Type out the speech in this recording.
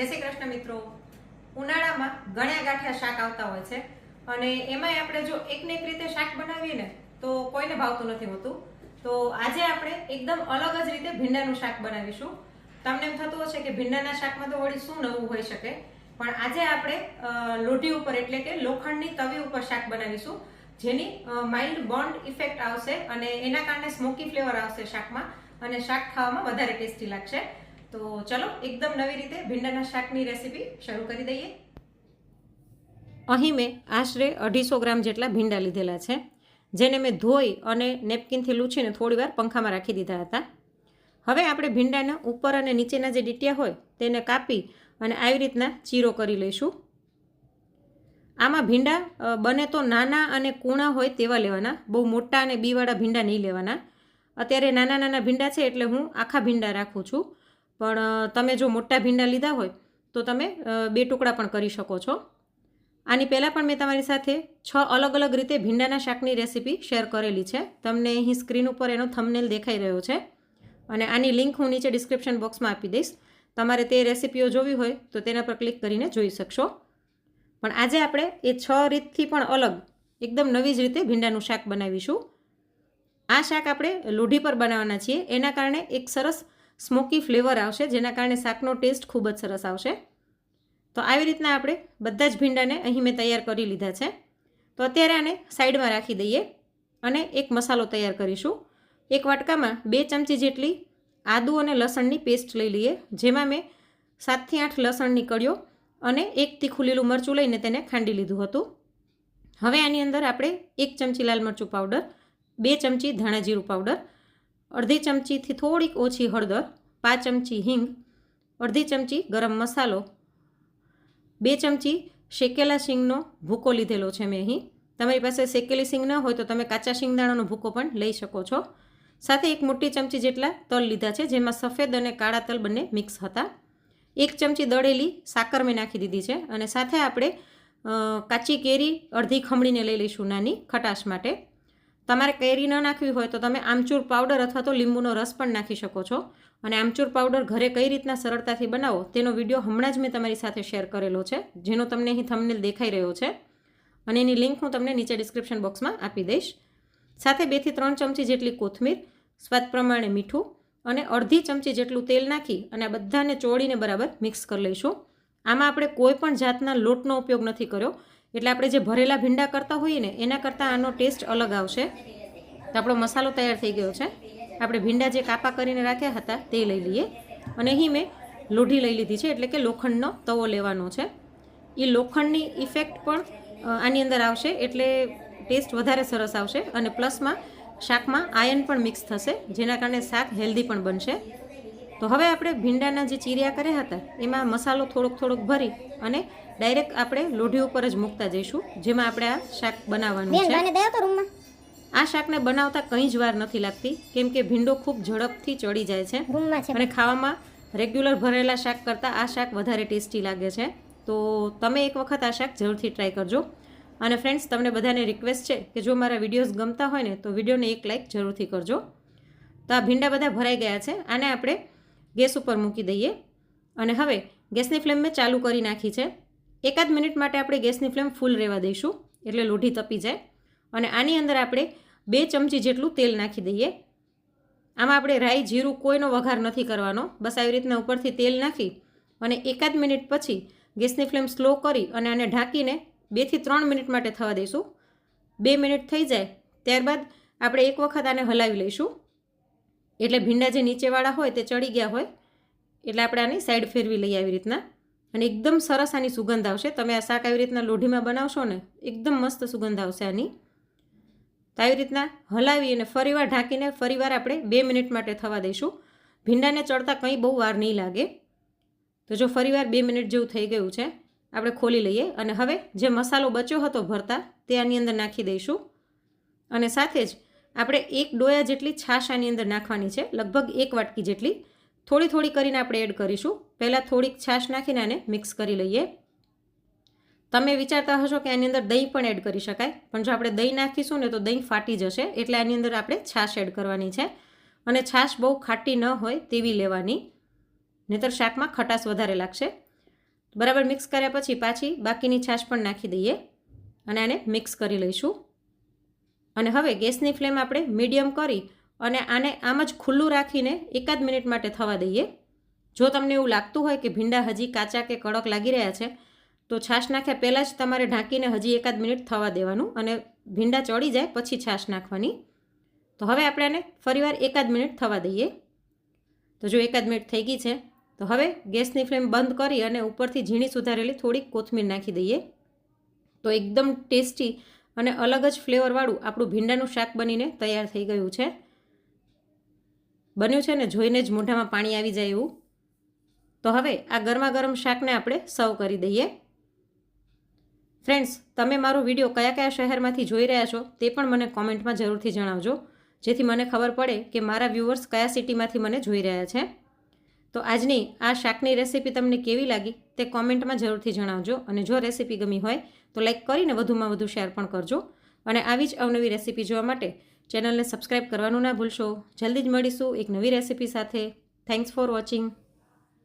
જય શ્રી કૃષ્ણ મિત્રો. ઉનાળામાં ગણ્યા ગાંઠિયા શાક આવતા હોય છે અને એમાંય આપણે જો એકને એક રીતે શાક બનાવીએ ને, તો કોઈને ભાવતું નથી હોતું. તો આજે આપણે એકદમ અલગ જ રીતે ભીંડાનું શાક બનાવીશું. તમને એમ થતું હશે કે ભીંડાના શાકમાં તો વળી શું નવું હોઈ શકે? પણ આજે આપણે લોઢી ઉપર એટલે કે લોખંડની તવી ઉપર શાક બનાવીશું. જેની માઇલ્ડ બોન્ડ ઇફેક્ટ આવશે અને એના કારણે સ્મોકી ફ્લેવર આવશે શાકમાં અને શાક ખાવામાં વધારે ટેસ્ટી લાગશે. તો ચલો, એકદમ નવી રીતે ભીંડાના શાકની રેસીપી શરૂ કરી દઈએ. અહીં મેં આશરે અઢીસો ગ્રામ જેટલા ભીંડા લીધેલા છે, જેને મેં ધોઈ અને નેપકિનથી લૂછીને થોડીવાર પંખામાં રાખી દીધા હતા. હવે આપણે ભીંડાના ઉપર અને નીચેના જે ડીટિયા હોય તેને કાપી અને આવી રીતના ચીરો કરી લઈશું. આમાં ભીંડા બને તો નાના અને કૂણા હોય તેવા લેવાના, બહુ મોટા અને બીવાળા ભીંડા નહીં લેવાના. અત્યારે નાના નાના ભીંડા છે એટલે હું આખા ભીંડા રાખું છું. પણ તમે જો મોટા ભીંડા લીધા હોય, તો તમે બે ટુકડા પણ કરી શકો છો. આની પહેલાં પણ મેં તમારી સાથે છ અલગ અલગ રીતે ભીંડાના શાકની રેસીપી શેર કરેલી છે. તમને અહીં સ્ક્રીન ઉપર એનો થંબનેલ દેખાઈ રહ્યો છે. અને આની લિંક હું નીચે ડિસ્ક્રિપ્શન બોક્સમાં આપી દઈશ. તમારે તે રેસીપીઓ જોવી હોય, તો તેના પર ક્લિક કરીને જોઈ શકશો. પણ આજે આપણે એ છ રીતથી પણ અલગ, એકદમ નવી જ રીતે ભીંડાનું શાક બનાવીશું. આ શાક આપણે લોઢી પર બનાવવાના છીએ. એના કારણે એક સરસ સ્મોકી ફ્લેવર આવશે, જેના કારણે શાકનો ટેસ્ટ ખૂબ જ સરસ આવશે. તો આવી રીતના આપણે બધા જ ભીંડાને અહીં મેં તૈયાર કરી લીધા છે. તો અત્યારે આને સાઈડમાં રાખી દઈએ અને એક મસાલો તૈયાર કરીશું. એક વાટકામાં બે ચમચી જેટલી આદુ અને લસણની પેસ્ટ લઈ લઈએ, જેમાં મેં સાતથી આઠ લસણની કળીઓ અને એક તીખું લીલું મરચું લઈને તેને ખાંડી લીધું હતું. હવે આની અંદર આપણે એક ચમચી લાલ મરચું પાવડર, બે ચમચી ધાણા જીરું પાવડર અડધી ચમચીથી થોડીક ઓછી હળદર, પાંચ ચમચી હિંગ, અડધી ચમચી ગરમ મસાલો, બે ચમચી શેકેલા શીંગનો ભૂકો લીધેલો છે મેં અહીં. તમારી પાસે શેકેલી શીંગ ન હોય તો તમે કાચા શીંગદાણાનો ભૂકો પણ લઈ શકો છો. સાથે એક મોટી ચમચી જેટલા તલ લીધા છે, જેમાં સફેદ અને કાળા તલ બંને મિક્સ હતા. એક ચમચી દળેલી સાકર મેં નાખી દીધી છે અને સાથે આપણે કાચી કેરી અડધી ખમણીને લઈ લઈશું નાની ખટાશ માટે. તમારે કેરી ન નાખવી હોય તો તમે આમચૂર પાવડર અથવા તો લીંબુનો રસ પણ નાખી શકો છો. અને આમચૂર પાવડર ઘરે કઈ રીતના સરળતાથી બનાવો તેનો વીડિયો હમણાં જ મેં તમારી સાથે શેર કરેલો છે, જેનો તમને અહીં થંબનેલ દેખાઈ રહ્યો છે. અને એની લિંક હું તમને નીચે ડિસ્ક્રિપ્શન બોક્સમાં આપી દઈશ. સાથે બેથી ત્રણ ચમચી જેટલી કોથમીર, સ્વાદ પ્રમાણે મીઠું અને અડધી ચમચી જેટલું તેલ નાખી અને આ બધાને ચોળીને બરાબર મિક્સ કરી લઈશું. આમાં આપણે કોઈ પણ જાતના લોટનો ઉપયોગ નથી કર્યો. એટલે આપણે જે ભરેલા ભીંડા કરતા હોઈએ ને, એના કરતાં આનો ટેસ્ટ અલગ આવશે. તો આપણો મસાલો તૈયાર થઈ ગયો છે. આપણે ભીંડા જે કાપા કરીને રાખ્યા હતા, તે લઈ લઈએ. અને અહીં મેં લોઢી લઈ લીધી છે, એટલે કે લોખંડનો તવો લેવાનો છે. એ લોખંડની ઇફેક્ટ પણ આની અંદર આવશે, એટલે ટેસ્ટ વધારે સરસ આવશે. અને પ્લસમાં શાકમાં આયન પણ મિક્સ થશે, જેના કારણે શાક હેલ્ધી પણ બનશે. તો હવે આપણે ભીંડાના જે ચીરિયા કર્યા હતા એમાં મસાલો થોડોક થોડોક ભરી અને ડાયરેક્ટ આપણે લોઢી ઉપર જ મૂકતા જઈશું જેમાં આપણે આ શાક બનાવવાનું છે. આ શાકને બનાવતા કંઈ જ વાર નથી લાગતી કેમ કે ભીંડો ખૂબ ઝડપથી ચડી જાય છે છે. અને ખાવામાં રેગ્યુલર ભરેલા શાક કરતાં આ શાક વધારે ટેસ્ટી લાગે છે. તો તમે એક વખત આ શાક જરૂરથી ટ્રાય કરજો. અને ફ્રેન્ડ્સ તમને બધાને રિક્વેસ્ટ છે કે જો મારા વિડીયોઝ ગમતા હોય ને તો વિડીયોને એક લાઇક જરૂરથી કરજો. તો આ ભીંડા બધા ભરાઈ ગયા છે. આને આપણે ગેસ ઉપર મૂકી દઈએ. અને હવે ગેસની ફ્લેમ મેં ચાલુ કરી નાખી છે. એકાદ મિનિટ માટે આપણે ગેસની ફ્લેમ ફૂલ રહેવા દઈશું, એટલે લોઢી તપી જાય. અને આની અંદર આપણે બે ચમચી જેટલું તેલ નાખી દઈએ. આમાં આપણે રાઈ જીરું કોઈનો વઘાર નથી કરવાનો. બસ આવી રીતના ઉપરથી તેલ નાખી અને એકાદ મિનિટ પછી ગેસની ફ્લેમ સ્લો કરી અને આને ઢાંકીને બેથી ત્રણ મિનિટ માટે થવા દઈશું. બે મિનિટ થઈ જાય, ત્યારબાદ આપણે એક વખત આને હલાવી લઈશું. એટલે ભીંડા જે નીચેવાળા હોય તે ચડી ગયા હોય, એટલે આપણે આની સાઈડ ફેરવી લઈએ આવી રીતના. અને એકદમ સરસ આની સુગંધ આવશે. તમે આ શાક આવી રીતના લોઢીમાં બનાવશો ને, એકદમ મસ્ત સુગંધ આવશે આની. તો આવી રીતના હલાવી અને ફરીવાર ઢાંકીને ફરીવાર આપણે બે મિનિટ માટે થવા દઈશું. ભીંડાને ચડતા કંઈ બહુ વાર નહીં લાગે. તો જો ફરીવાર બે મિનિટ જેવું થઈ ગયું છે, આપણે ખોલી લઈએ અને હવે જે મસાલો બચ્યો હતો ભરતા, તે આની અંદર નાખી દઈશું. અને સાથે જ આપણે એક ડોયા જેટલી છાશ આની અંદર નાખવાની છે, લગભગ એક વાટકી જેટલી. થોડી થોડી કરીને આપણે એડ કરીશું. પહેલાં થોડીક છાશ નાખીને આને મિક્સ કરી લઈએ. તમે વિચારતા હશો કે આની અંદર દહીં પણ એડ કરી શકાય, પણ જો આપણે દહીં નાખીશું ને તો દહીં ફાટી જશે, એટલે આની અંદર આપણે છાશ એડ કરવાની છે. અને છાશ બહુ ખાટી ન હોય તેવી લેવાની, નહીતર શાકમાં ખટાશ વધારે લાગશે. બરાબર મિક્સ કર્યા પછી પાછી બાકીની છાશ પણ નાખી દઈએ અને આને મિક્સ કરી લઈશું. અને હવે ગેસની ફ્લેમ આપણે મીડિયમ કરી અને આને આમ જ ખુલ્લું રાખીને એકાદ મિનિટ માટે થવા દઈએ. જો તમને એવું લાગતું હોય કે ભીંડા હજી કાચા કે કડક લાગી રહ્યા છે, તો છાશ નાખ્યા પહેલાં જ તમારે ઢાંકીને હજી એકાદ મિનિટ થવા દેવાનું અને ભીંડા ચડી જાય પછી છાશ નાખવાની. તો હવે આપણે આને ફરીવાર એકાદ મિનિટ થવા દઈએ. તો જો એકાદ મિનિટ થઈ ગઈ છે, તો હવે ગેસની ફ્લેમ બંધ કરી અને ઉપરથી ઝીણી સુધારેલી થોડીક કોથમીર નાખી દઈએ. તો એકદમ ટેસ્ટી અને અલગ જ ફ્લેવરવાળું આપણું ભીંડાનું શાક બનીને તૈયાર થઈ ગયું છે. બન્યું છે ને જોઈને જ મોઢામાં પાણી આવી જાય એવું. તો હવે આ ગરમા ગરમ શાકને આપણે સર્વ કરી દઈએ. ફ્રેન્ડ્સ, તમે મારો વીડિયો કયા કયા શહેરમાંથી જોઈ રહ્યા છો તે પણ મને કોમેન્ટમાં જરૂરથી જણાવજો, જેથી મને ખબર પડે કે મારા વ્યૂવર્સ કયા સિટીમાંથી મને જોઈ રહ્યા છે. તો આજની આ શાકની રેસીપી તમને કેવી લાગી તે કોમેન્ટમાં જરૂરથી જણાવજો અને જો રેસીપી ગમી હોય તો લાઈક કરીને વધુમાં વધુ શેર પણ કરજો. અને આવી જ અવનવી રેસીપી જોવા માટે ચેનલને સબસ્ક્રાઈબ કરવાનું ના ભૂલશો. જલ્દી જ મળીશું એક નવી રેસીપી સાથે. Thanks for watching